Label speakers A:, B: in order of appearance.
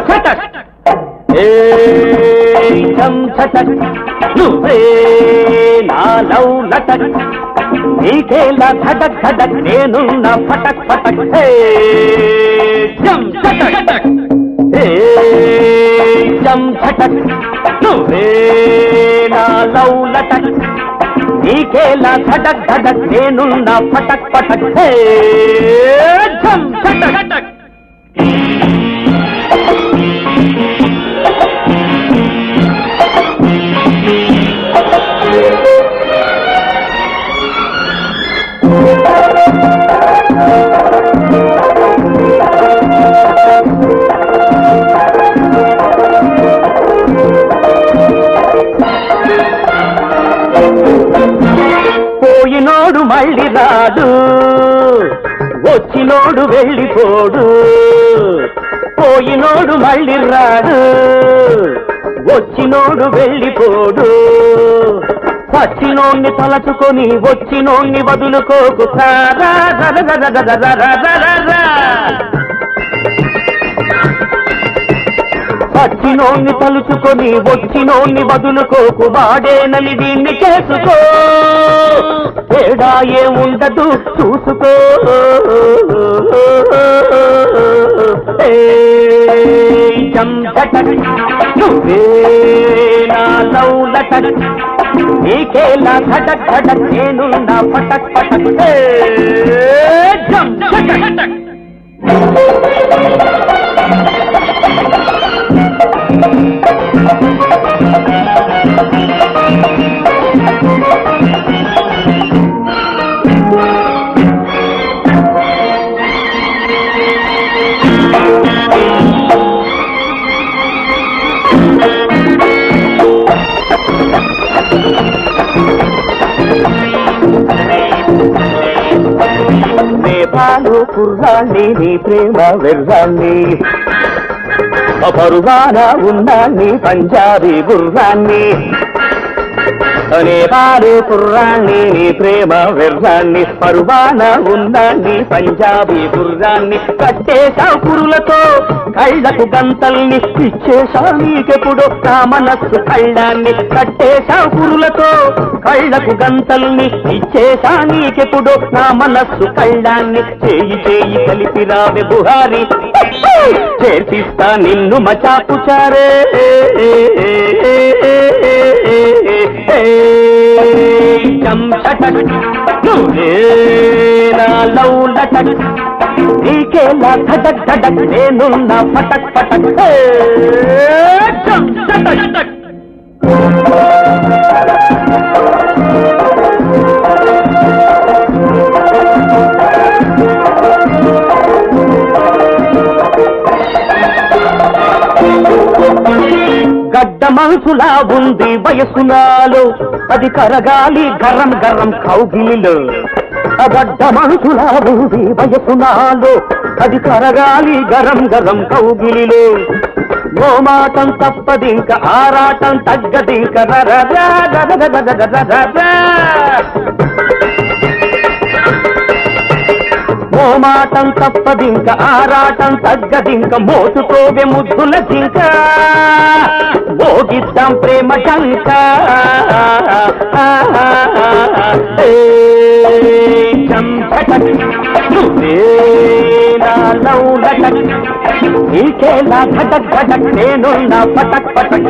A: ఛటక్ ఏ ఛటక్ నువ్వే నా లవ్ లటక్ నీకేలా ధడక్ ధడక్ నేనున్న ఫటక్ ఫటక్ హే జం ఛటక్ ఏ జం ఛటక్ నువ్వే నా లవ్ లటక్ నీకేలా ధడక్ ధడక్ నేనున్న ఫటక్ ఫటక్ హే జం ఛటక్ పోయినోడు మళ్ళీ రాడు వచ్చినోడు వెళ్ళిపోడు పోయినోడు మళ్ళీ రాడు వచ్చినోడు వెళ్ళిపోడు వచ్చినోణ్ణి తలచుకొని వచ్చినోణ్ణి వదులుకోకు వచ్చినోన్ని తలుచుకొని వచ్చినోన్ని వదులుకోకు వాడే నలిదీన్ని చేసుకో. తేడా ఏముండదు చూసుకో. నీకేలా ఘటక్ నేపాలు కుర్రాన్ని నీ ప్రేమ వెర్రాన్ని పరువాన ఉన్నాన్ని పంజాబీ గుర్రాన్ని. అనే నేపాలు కుర్రాన్ని నీ ప్రేమ వెర్రాన్ని పరువాన ఉందాన్ని పంజాబీ గుర్రాన్ని కట్టేశావు పురులతో. కళ్ళకు గంతల్ని ఇచ్చేశావు నీకెప్పుడు నా మనస్సు కళ్ళాన్ని కట్టేశావు పురులతో. కళ్ళకు గంతల్ని ఇచ్చేశా నీకెప్పుడు నా మనస్సు కళ్ళాన్ని చేయి చేయి కలిపి రావే బుహారి. చేసిస్తా నిన్ను మచాపు చారే నువ్వే నా లవ్ లటక్ నీకేలా ధడక్ ధడక్ నేనున్న పటక్ పటక్ హే, జం చటక్ గడ్డ ఉంది వయసునాలో అది కరగాలి గర్రం గర్రం కౌగిలిలో అబడ్డ గడ్డ మనసులా ఉంది వయసునాలో అది కరగాలి గరం గరం కౌగిలిలో గోమాటం తప్పదింక ఆరాటం తగ్గదింక మోమాటం తప్పదింక ఆరాటం తగ్గదింక మోసుకోవే ముద్దుల జింక. భోగిద్దాం ప్రేమ శంక ఇంకేలా ఘటక్ ఘటక్ నేను నా పటక్ పటక్.